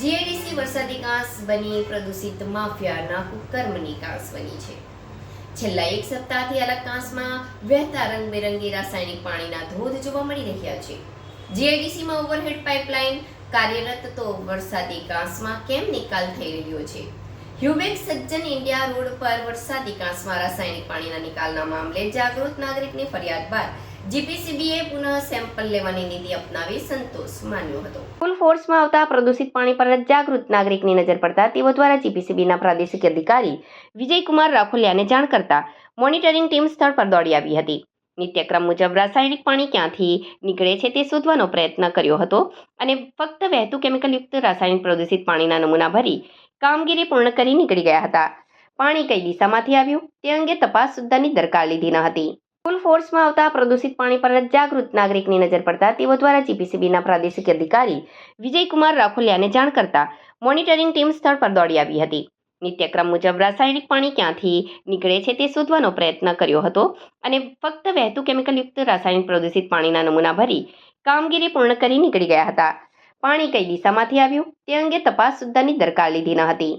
GIDC વરસાદી કાંસ બની, પ્રદૂષિત માફિયાના કુકર્મની કાંસ બની છે. છેલ્લા એક સપ્તાહથી અલગ કાંસમાં વહેતા રંગબેરંગી રાસાયણિક પાણીના ધોધ જોવા મળી રહ્યા છે. જીઆઈડીસીમાં ઓવરહેડ પાઇપલાઇન કાર્યરત તો વરસાદી કાંસમાં કેમ નિકાલ થઈ રહ્યો છે? હ્યુબેક સજ્જન ઇન્ડિયા રોડ પર વરસાદી કાંસમાં રાસાયણિક પાણીના નિકાલના મામલે જાગૃત નાગરિકની ફરિયાદ બાદ જીપીસીબીએ પુનઃ સેમ્પલ લેવાની નીતિ અપનાવી સંતોષ માન્યો હતો. ફૂલ ફોર્સમાં આવતા પ્રદૂષિત પાણી પર જાગૃત નાગરિકની નજર પડતા તેઓ દ્વારા જીપીસીબીના પ્રાદેશિક અધિકારી વિજયકુમાર રાખોલિયાને જાણ કરતા મોનિટરિંગ ટીમ સ્થળ પર દોડી આવી હતી. નિત્યક્રમ મુજબ રાસાયણિક પાણી ક્યાંથી નીકળે છે તે શોધવાનો પ્રયત્ન કર્યો હતો અને ફક્ત વહેતું કેમિકલયુક્ત રાસાયણિક પ્રદૂષિત પાણીના નમૂના ભરી કામગીરી પૂર્ણ કરી નીકળી ગયા હતા. પાણી કઈ દિશામાંથી આવ્યું તે અંગે તપાસ સુદ્ધાની દરકાર લીધી ન હતી. ફૂલ ફોર્સમાં આવતા પ્રદૂષિત પાણી પર જાગૃત નાગરિકની નજર પડતા તેઓ દ્વારા જીપીસીબીના પ્રાદેશિક અધિકારી વિજયકુમાર રાખોલિયાને જાણ કરતા મોનિટરિંગ ટીમ સ્થળ પર દોડી આવી હતી. નિત્યક્રમ મુજબ રાસાયણિક પાણી ક્યાંથી નીકળે છે તે શોધવાનો પ્રયત્ન કર્યો હતો અને ફક્ત વહેતું કેમિકલયુક્ત રાસાયણિક પ્રદૂષિત પાણીના નમૂના ભરી કામગીરી પૂર્ણ કરી નીકળી ગયા હતા. પાણી કઈ દિશામાંથી આવ્યું તે અંગે તપાસ સુદ્ધાની દરકાર લીધી ન હતી.